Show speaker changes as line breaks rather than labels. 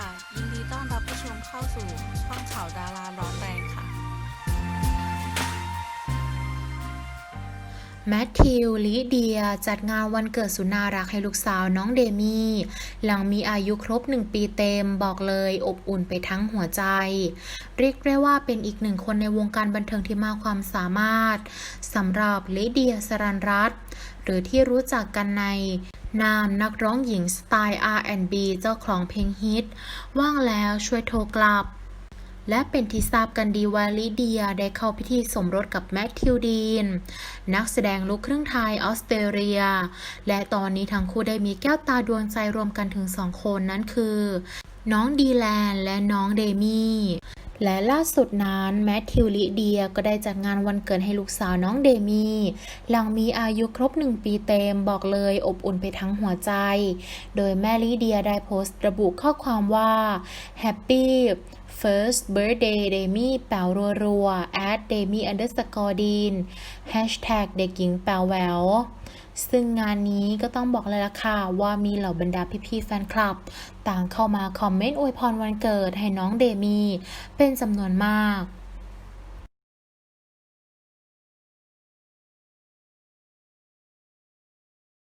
ค่ะ ยินดีต้อนรับผู้ชมเข้าสู่ช่องข่าวดาราร้อนแรงค่ะ
แมทธิวลิเดีย จัดงานวันเกิดสุดนารักให้ลูกสาวน้องเดมี่ หลังมีอายุครบหนึ่งปีเต็มบอกเลยอบอุ่นไปทั้งหัวใจ เรียกได้ว่าเป็นอีกหนึ่งคนในวงการบันเทิงที่มากความสามารถสำหรับลิเดียสรันรัตหรือที่รู้จักกันใน นามนักร้องหญิงสไตล์ R&B เจ้าของเพลงฮิต ว่างแล้วช่วยโทรกลับ และเป็นที่ทราบกันดีว่าลิเดียได้เข้าพิธีสมรสกับแมทธิวดีน นักแสดงลูกครึ่งไทยออสเตรเลีย และตอนนี้ทั้งคู่ได้มีแก้วตาดวงใจรวมกันถึงสองคนนั่นคือ น้องดีแลนและน้องเดมี่ และล่าสุดนั้นแมทธิวลิเดียก็ได้จัดงานวันเกิดให้ลูกสาวน้องเดมี่ หลังมีอายุครบหนึ่งปีเต็มบอกเลยอบอุ่นไปทั้งหัวใจ โดยแม่ลิเดียได้โพสต์ระบุข้อความว่า Happy First Birthday Demi แปลรัวๆ at Demi underscore Dean Hashtag เด็กหญิงแปลแวว ซึ่งงานนี้ก็ต้องบอกเลยล่ะค่ะ ว่ามีเหล่าบรรดาพี่ๆแฟนคลับ ต่างเข้ามาคอมเมนต์อวยพรวันเกิดให้น้องเดมี่เป็นจำนวนมาก